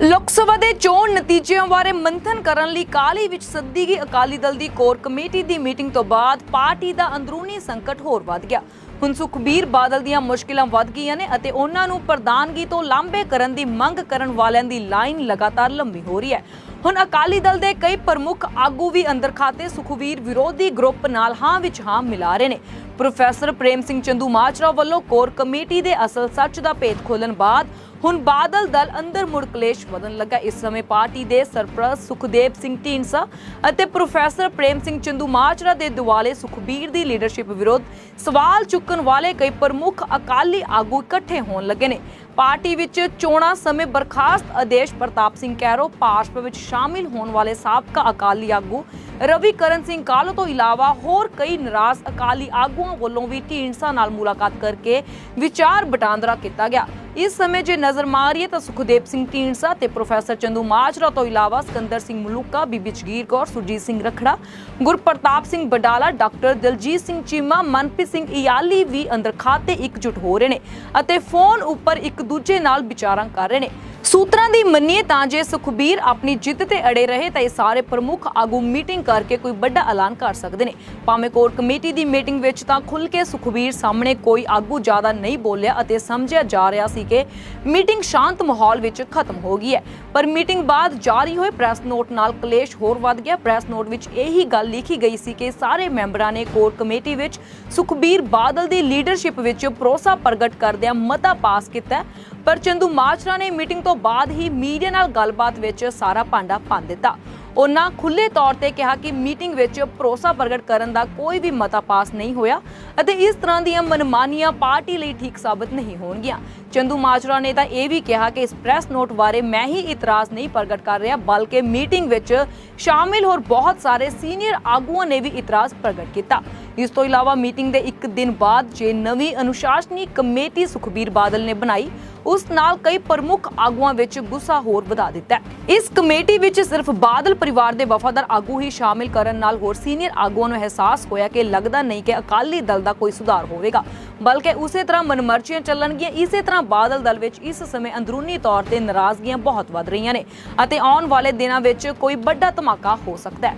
ਲੋਕ ਸਭਾ ਦੇ ਚੋਣ ਨਤੀਜਿਆਂ ਬਾਰੇ ਮੰਥਨ ਕਰਨ ਲਈ ਕਾਲੀ ਵਿੱਚ ਸੱਦੀ ਗਈ ਅਕਾਲੀ ਦਲ ਦੀ ਕੋਰ ਕਮੇਟੀ ਦੀ ਮੀਟਿੰਗ ਤੋਂ ਬਾਅਦ ਪਾਰਟੀ ਦਾ ਅੰਦਰੂਨੀ ਸੰਕਟ ਹੋਰ ਵੱਧ ਗਿਆ। ਹੁਣ ਸੁਖਬੀਰ ਬਾਦਲ ਦੀਆਂ ਮੁਸ਼ਕਿਲਾਂ ਵੱਧ ਗਈਆਂ ਨੇ ਅਤੇ ਉਹਨਾਂ ਨੂੰ ਪ੍ਰਧਾਨਗੀ ਤੋਂ ਲਾਂਭੇ ਕਰਨ ਦੀ ਮੰਗ ਕਰਨ ਵਾਲਿਆਂ ਦੀ ਲਾਈਨ ਲਗਾਤਾਰ ਲੰਬੀ ਹੋ ਰਹੀ ਹੈ। ਹੁਣ ਅਕਾਲੀ ਦਲ ਦੇ ਕਈ ਪ੍ਰਮੁੱਖ ਆਗੂ ਵੀ ਅੰਦਰ ਖਾਤੇ ਸੁਖਬੀਰ ਵਿਰੋਧੀ ਗਰੁੱਪ ਨਾਲ ਹਾਂ ਵਿੱਚ ਹਾਂ ਮਿਲਾ ਰਹੇ ਨੇ। ਪ੍ਰੋਫੈਸਰ ਪ੍ਰੇਮ ਸਿੰਘ ਚੰਦੂ ਮਾਜਰਾ ਵੱਲੋਂ ਕੋਰ ਕਮੇਟੀ ਦੇ ਅਸਲ ਸੱਚ ਦਾ ਭੇਦ ਖੋਲਣ ਬਾਅਦ ਹੁਣ ਬਾਦਲ ਦਲ ਅੰਦਰ ਮੁੜ ਕਲੇਸ਼ ਵਧਣ ਲੱਗਾ। ਇਸ ਸਮੇਂ ਪਾਰਟੀ ਦੇ ਸਰਪ੍ਰਸਤ ਸੁਖਦੇਵ ਸਿੰਘ ਢੀਂਡਸਾ ਅਤੇ ਪ੍ਰੋਫੈਸਰ ਪ੍ਰੇਮ ਸਿੰਘ ਚੰਦੂ ਮਾਜਰਾ ਦੇ ਦੁਆਲੇ ਸੁਖਬੀਰ ਦੀ ਲੀਡਰਸ਼ਿਪ ਵਿਰੁੱਧ ਸਵਾਲ ਚੁੱਕਣ ਵਾਲੇ ਕਈ ਪ੍ਰਮੁੱਖ ਅਕਾਲੀ ਆਗੂ ਇਕੱਠੇ ਹੋਣ ਲੱਗੇ ਨੇ। ਪਾਰਟੀ ਵਿੱਚ ਚੋਣਾਂ ਸਮੇਂ ਬਰਖਾਸਤ ਆਦੇਸ਼ ਪ੍ਰਤਾਪ ਸਿੰਘ ਕੈਰੋ ਭਾਜਪਾ ਵਿੱਚ ਸ਼ਾਮਿਲ ਹੋਣ ਵਾਲੇ ਸਾਬਕਾ ਅਕਾਲੀ ਆਗੂ ਰਵੀ ਕਰਨ ਸਿੰਘ ਕਾਲੋ ਤੋਂ ਇਲਾਵਾ ਹੋਰ ਕਈ ਨਾਰਾਜ਼ ਅਕਾਲੀ ਆਗੂਆਂ ਵੱਲੋਂ ਵੀ ਢੀਂਡਸਾ ਨਾਲ ਮੁਲਾਕਾਤ ਕਰਕੇ ਵਿਚਾਰ ਵਟਾਂਦਰਾ ਕੀਤਾ ਗਿਆ। ਇਸ ਸਮੇਂ ਜੇ ਨਜ਼ਰ ਮਾਰੀਏ ਤਾਂ ਸੁਖਦੇਵ ਸਿੰਘ ਢੀਂਡਸਾ ਤੇ ਪ੍ਰੋਫੈਸਰ ਚੰਦੂ ਮਾਜਰਾ ਤੋਂ ਇਲਾਵਾ ਸਿਕੰਦਰ ਸਿੰਘ ਮਲੂਕਾ, ਬੀਬੀ ਜਗੀਰ ਕੌਰ, ਸੁਰਜੀਤ ਸਿੰਘ ਰਖੜਾ, ਗੁਰਪ੍ਰਤਾਪ ਸਿੰਘ ਬਡਾਲਾ, ਡਾਕਟਰ ਦਿਲਜੀਤ ਸਿੰਘ ਚੀਮਾ, ਮਨਪ੍ਰੀਤ ਸਿੰਘ ਇਆਲੀ ਵੀ ਅੰਦਰ ਖਾਤੇ ਇਕਜੁੱਟ ਹੋ ਰਹੇ ਨੇ ਅਤੇ ਫੋਨ ਉੱਪਰ ਇੱਕ ਦੂਜੇ ਨਾਲ ਵਿਚਾਰਾਂ ਕਰ ਰਹੇ ਨੇ। ਸੂਤਰਾਂ ਦੀ ਮੰਨੀਏ ਤਾਂ ਜੇ ਸੁਖਬੀਰ ਆਪਣੀ ਜਿੱਦ ਤੇ ਅੜੇ ਰਹੇ ਤਾਂ ਇਹ ਸਾਰੇ ਪ੍ਰਮੁੱਖ ਆਗੂ ਮੀਟਿੰਗ ਕਰਕੇ ਕੋਈ ਵੱਡਾ ਐਲਾਨ ਕਰ ਸਕਦੇ ਨੇ। ਭਾਵੇਂ ਕੋਰ ਕਮੇਟੀ ਦੀ ਮੀਟਿੰਗ ਵਿੱਚ ਤਾਂ ਖੁੱਲ ਕੇ ਸੁਖਬੀਰ ਸਾਹਮਣੇ ਕੋਈ ਆਗੂ ਜ਼ਿਆਦਾ ਨਹੀਂ ਬੋਲਿਆ ਅਤੇ ਸਮਝਿਆ ਜਾ ਰਿਹਾ ਸੀ ਕਿ ਮੀਟਿੰਗ ਸ਼ਾਂਤ ਮਾਹੌਲ ਵਿੱਚ ਖਤਮ ਹੋ ਗਈ ਹੈ। ਪਰ ਮੀਟਿੰਗ ਬਾਅਦ ਜਾਰੀ ਹੋਏ ਪ੍ਰੈਸ ਨੋਟ ਨਾਲ ਕਲੇਸ਼ ਹੋਰ ਵੱਧ ਗਿਆ। ਪ੍ਰੈਸ ਨੋਟ ਵਿੱਚ ਇਹੀ ਗੱਲ ਲਿਖੀ ਗਈ ਸੀ ਕਿ ਸਾਰੇ ਮੈਂਬਰਾਂ ਨੇ ਕੋਰ ਕਮੇਟੀ ਵਿੱਚ ਸੁਖਬੀਰ ਬਾਦਲ ਦੀ ਲੀਡਰਸ਼ਿਪ ਵਿੱਚ ਭਰੋਸਾ ਪ੍ਰਗਟ ਕਰਦਿਆਂ ਮਤਾ ਪਾਸ ਕੀਤਾ। ਪਰ ਚੰਦੂ ਮਾਜਰਾ ਨੇ ਮੀਟਿੰਗ ਤੋਂ ਬਾਅਦ ਹੀ ਮੀਡੀਆ ਨਾਲ ਗੱਲਬਾਤ ਵਿੱਚ ਸਾਰਾ ਭਾਂਡਾ ਭੰਨ ਦਿੱਤਾ। ਉਹਨਾਂ ਖੁੱਲੇ ਤੌਰ ਤੇ ਕਿਹਾ ਕਿ ਮੀਟਿੰਗ ਵਿੱਚ ਭਰੋਸਾ ਪ੍ਰਗਟ ਕਰਨ ਦਾ ਕੋਈ ਵੀ ਮਤਾ ਪਾਸ ਨਹੀਂ ਹੋਇਆ ਅਤੇ ਇਸ ਤਰ੍ਹਾਂ ਦੀਆਂ ਮਨਮਾਨੀਆਂ ਪਾਰਟੀ ਲਈ ਠੀਕ ਸਾਬਤ ਨਹੀਂ ਹੋਣਗੀਆਂ। ਚੰਦੂ ਮਾਜਰਾ ਨੇ ਤਾਂ ਇਹ ਵੀ ਕਿਹਾ ਕਿ ਇਸ ਪ੍ਰੈਸ ਨੋਟ ਬਾਰੇ ਮੈਂ ਹੀ ਇਤਰਾਜ਼ ਨਹੀਂ ਪ੍ਰਗਟ ਕਰ ਰਿਹਾ, ਬਲਕਿ ਮੀਟਿੰਗ ਵਿੱਚ ਸ਼ਾਮਿਲ ਹੋਰ ਬਹੁਤ ਸਾਰੇ ਸੀਨੀਅਰ ਆਗੂਆਂ ਨੇ ਵੀ ਇਤਰਾਜ਼ ਪ੍ਰਗਟ ਕੀਤਾ। ਇਸ ਤੋਂ ਇਲਾਵਾ ਮੀਟਿੰਗ ਦੇ ਇੱਕ ਦਿਨ ਬਾਅਦ ਜੇ ਨਵੀਂ ਅਨੁਸ਼ਾਸਨੀ ਕਮੇਟੀ ਸੁਖਬੀਰ ਬਾਦਲ ਨੇ ਬਣਾਈ ਉਸ ਨਾਲ ਕਈ ਪ੍ਰਮੁੱਖ ਆਗੂਆਂ ਵਿੱਚ ਗੁੱਸਾ ਹੋਰ ਵਧਾ ਦਿੱਤਾ ਇਸ ਕਮੇਟੀ ਵਿੱਚ ਸਿਰਫ ਬਾਦਲ ਪਰਿਵਾਰ ਦੇ ਵਫਾਦਾਰ ਆਗੂ ਹੀ ਸ਼ਾਮਿਲ ਕਰਨ ਨਾਲ ਹੋਰ ਸੀਨੀਅਰ ਆਗੂਆਂ ਨੂੰ ਅਹਿਸਾਸ ਹੋਇਆ ਕਿ ਲੱਗਦਾ ਨਹੀਂ ਕਿ ਅਕਾਲੀ ਦਲ ਦਾ ਕੋਈ ਸੁਧਾਰ ਹੋਵੇਗਾ, ਬਲਕਿ ਉਸੇ ਤਰ੍ਹਾਂ ਮਨਮਰਜ਼ੀਆਂ ਚੱਲਣਗੀਆਂ। ਇਸੇ ਤਰ੍ਹਾਂ ਬਾਦਲ ਦਲ ਵਿੱਚ ਇਸ ਸਮੇਂ ਅੰਦਰੂਨੀ ਤੌਰ ਤੇ ਨਾਰਾਜ਼ਗੀਆਂ ਬਹੁਤ ਵੱਧ ਰਹੀਆਂ ਨੇ ਅਤੇ ਆਉਣ ਵਾਲੇ ਦਿਨਾਂ ਵਿੱਚ ਕੋਈ ਵੱਡਾ ਧਮਾਕਾ ਹੋ ਸਕਦਾ ਹੈ।